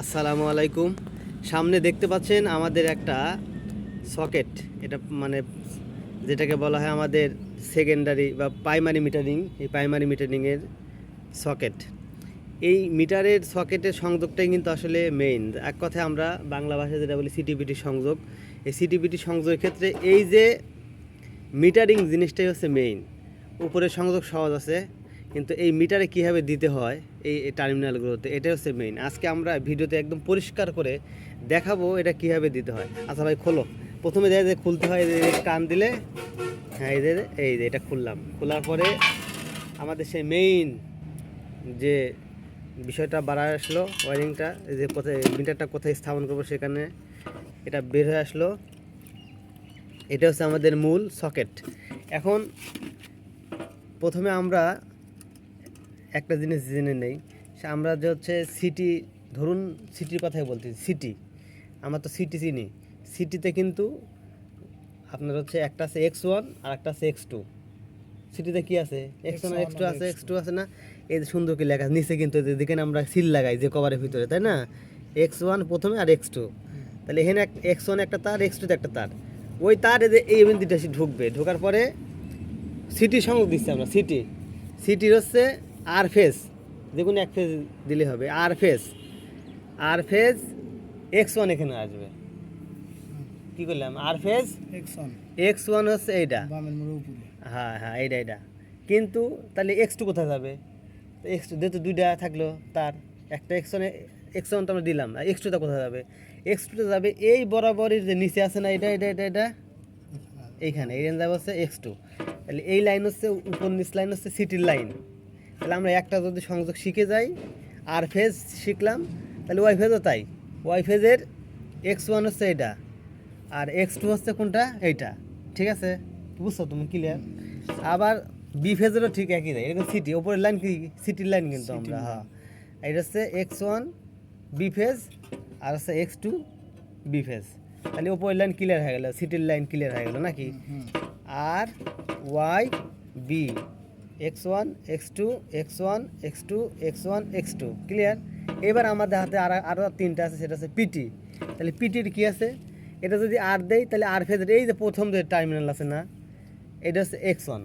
আসসালামু আলাইকুম। সামনে দেখতে পাচ্ছেন আমাদের একটা সকেট। এটা মানে যেটাকে বলা হয় আমাদের সেকেন্ডারি বা প্রাইমারি মিটারিং এই প্রাইমারি মিটারিংয়ের সকেট। এই মিটারের সকেটের সংযোগটাই কিন্তু আসলে মেইন এক কথায় আমরা বাংলা ভাষায় যেটা বলি সিটিপিটি সংযোগ। এই সিটিপিটি সংযোগের ক্ষেত্রে এই যে মিটারিং জিনিসটাই হচ্ছে মেইন উপরের সংযোগ সহজ আছে কিন্তু এই মিটারে কীভাবে দিতে হয় এই টার্মিনালগুলোতে এটাই হচ্ছে মেইন আজকে আমরা ভিডিওতে একদম পরিষ্কার করে দেখাবো এটা কীভাবে দিতে হয়। আচ্ছা ভাই, খোলো। প্রথমে দেখা যায় খুলতে হয় টান দিলে হ্যাঁ এই যে এই যে এটা খুললাম। খোলার পরে আমাদের সেই মেইন যে বিষয়টা বাড়ায় আসলো ওয়ারিংটা যে কোথায়, মিটারটা কোথায় স্থাপন করব সেখানে এটা বের হয়ে আসলো। এটা হচ্ছে আমাদের মূল সকেট। এখন প্রথমে আমরা একটা জিনিস জেনে নেই। সে আমরা যে হচ্ছে সিটি ধরুন সিটির কথাই বলছি সিটি আমরা তো সিটি চিনি। সিটিতে কিন্তু আপনার হচ্ছে একটা আছে এক্স ওয়ান আর একটা আছে এক্স টু সিটিতে কি আছে? এক্স ওয়ান এক্স টু আছে এক্স টু আছে না? এই যে সুন্দর কি লেখা নিচে কিন্তু যেদিকে আমরা সিল লাগাই যে কভারের ভিতরে তাই না? এক্স ওয়ান প্রথমে আর এক্স টু তাহলে এখানে এক্স ওয়ান একটা তার এক্স টুতে একটা তার। ওই তার যে এই বিন্দুটা ঢুকবে ঢোকার পরে সিটি সংযোগ দিচ্ছি আমরা সিটি সিটির হচ্ছে আর ফেস যে কোনো এক ফেজ দিলে হবে আর ফেস আর ফেজ এক্স ওয়ান এখানে আসবে। কি করলাম? আর ফেজ একশন এক্স ওয়ান হচ্ছে এইটা। হ্যাঁ হ্যাঁ এইটা এইটা। কিন্তু তাহলে এক্স টু কোথায় যাবে? এক্স টু যেহেতু দুইটা থাকল তার একটা এক্স ওয়ানে এক্স ওয়ান তো আমরা দিলাম। আর এক্স টুটা কোথায় যাবে? এক্স টুটা যাবে এই বরাবরই যে নিচে আছে না এটা এটা এটা এটা এইখানে এই যাবে হচ্ছে এক্স টু তাহলে এই লাইন হচ্ছে উপর নিচ লাইন হচ্ছে সিটির লাইন তাহলে আমরা একটা যদি সংযোগ শিখে যাই আর ফেজ শিখলাম তাহলে ওয়াই ফেজও তাই। ওয়াই ফেজের এক্স ওয়ান হচ্ছে এটা আর এক্স টু হচ্ছে কোনটা? এইটা। ঠিক আছে? বুঝছ তুমি ক্লিয়ার আবার বি ফেজেরও ঠিক একই যায় এরকম সিটি ওপরের লাইন কি? সিটির লাইন কিন্তু আমরা হ্যাঁ। এটা হচ্ছে এক্স ওয়ান বি ফেজ আর হচ্ছে এক্স টু বি ফেজ তাহলে ওপরের লাইন ক্লিয়ার হয়ে গেল সিটির লাইন ক্লিয়ার হয়ে গেল নাকি? আর Y B X one X two X one X two X one X two clear এবার আমাদের হাতে আর আরও তিনটা আছে সেটা হচ্ছে পিটি তাহলে পিটির কি আছে? এটা যদি আর দেই তাহলে আর ফেজের এই যে প্রথম যে টার্মিনাল আছে না এটা হচ্ছে এক্স ওয়ান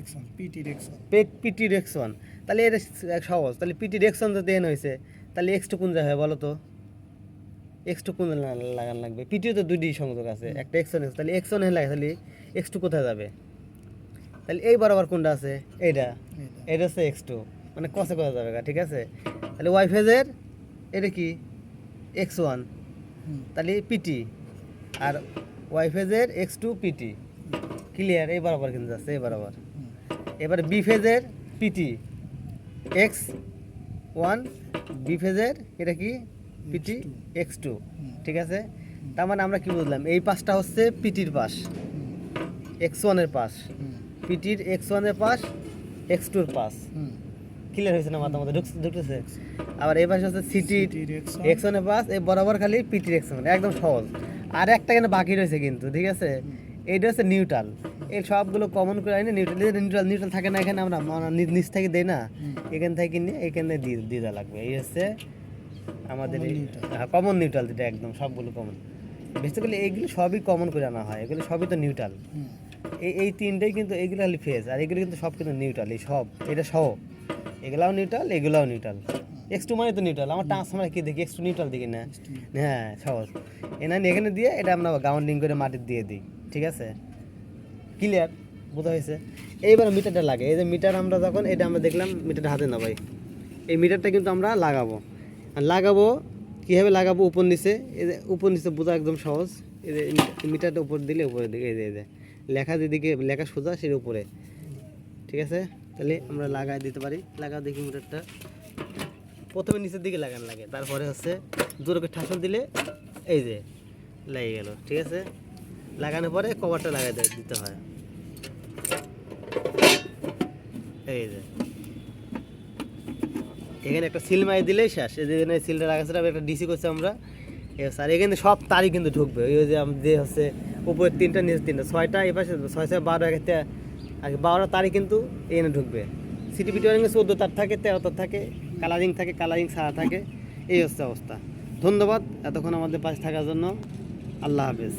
একশন পিটির একশন পিটির এক্স ওয়ান তাহলে এটা সহজ। তাহলে পিটির এক্স ওয়ান যদি এন হয়েছে। তাহলে এক্স টু কোন জায়গায় বলো তো? এক্স টু কোন লাগান লাগবে? পিটিও তো দুইটি সংযোগ আছে। একটা এক্স ওয়ান তাহলে এক্স ওয়ান লাগে তাহলে এক্স টু কোথায় যাবে? তাহলে এই বরাবর কোনটা আছে? এইটা। এটা হচ্ছে এক্স টু মানে কষে কোথায় যাবে গা, ঠিক আছে? তাহলে ওয়াই ফেজের এটা কি? এক্স ওয়ান তাহলে পিটি আর ওয়াই ফেজের এক্স টু পিটি ক্লিয়ার এই বরাবর কিন্তু যাচ্ছে এই বরাবর এবার বি ফেজের পিটি এক্স ওয়ান বি ফেজের এটা কি? পিটি এক্স টু ঠিক আছে? তার মানে আমরা কি বুঝলাম? এই পাশটা হচ্ছে পিটির পাশ। এক্স ওয়ানের পাশ। পিটির এক্স ওয়ানের পাস এক্স টুর পাস ক্লিয়ার হয়েছে না মাথা মাথা ঢুকতেছে আবার এই পাশে হচ্ছে সিটির এক্স ওয়ানের পাস এই বরাবর খালি পিটির এক্স ওয়ান একদম সহজ। আর একটা কেন বাকি রয়েছে কিন্তু ঠিক আছে? এইটা হচ্ছে নিউট্রাল এই সবগুলো কমন করে আনি নিউট্রাল নিউট্রাল নিউট্রাল থাকে না এখানে আমরা নিচ থেকে দেই না। এখান থেকে নিয়ে এখানে দিয়ে দেওয়া লাগবে। এই হচ্ছে আমাদের কমন নিউট্রাল যেটা একদম সবগুলো কমন বেসিক্যালি এইগুলো সবই কমন করে আনা হয়। এগুলো সবই তো নিউট্রাল এই এই তিনটেই কিন্তু এগুলো খালি ফেজ আর এগুলো কিন্তু সব কিন্তু নিউট্রাল এই সব এটা সহ। এগুলাও নিউট্রাল এগুলাও নিউট্রাল এক্স টু মানে তো নিউট্রাল আমার ট্রান্সফার কি দেখি? এক্স টু নিউট্রাল দেখি না? হ্যাঁ সহজ। এনা এখানে দিয়ে এটা আমরা গাউন্ডিং করে মাটির দিয়ে দিই ঠিক আছে? ক্লিয়ার বোঝা হয়েছে? এইবার মিটারটা লাগে এই যে মিটার আমরা যখন এটা আমরা দেখলাম মিটারটা হাতে না ভাই। এই মিটারটা কিন্তু আমরা লাগাবো। আর লাগাবো কীভাবে লাগাবো উপর নিচে? এই যে উপর নিচে বোঝা একদম সহজ। এই যে মিটারটা উপর দিলে উপরের দিকে এই যে এই যে। লেখা যেদিকে, লেখা সোজা সের উপরে। ঠিক আছে? তাহলে আমরা লাগাই দিতে পারি। লাগা দেখি মিটারটা। প্রথমে নিচের দিকে লাগানো লাগে। তারপরে হচ্ছে দূরকে ঠাসন দিলে এই যে লেগে গেল। ঠিক আছে? লাগানোর পরে কভারটা লাগাই দিতে হয়। এই যে। এখানে একটা সিল মারি দিলেই শেষ। এই যে সিলটা লাগাচ্ছে একটা ডিসি করছে আমরা। আর এখানে সব তারই কিন্তু ঢুকবে। ওই যে যে হচ্ছে উপরের তিনটা নিচে তিনটা, ছয়টা এপাশে পাশে ছয় ছয়, বারো, এক আগে বারোটা তারই কিন্তু এখানে ঢুকবে। সিটি পিটি চোদ্দ তার থাকে, তেরো তার থাকে, কালারিং থাকে, কালারিং ছাড়া থাকে, এই হচ্ছে অবস্থা। ধন্যবাদ এতক্ষণ আমাদের পাশে থাকার জন্য। আল্লাহ হাফেজ।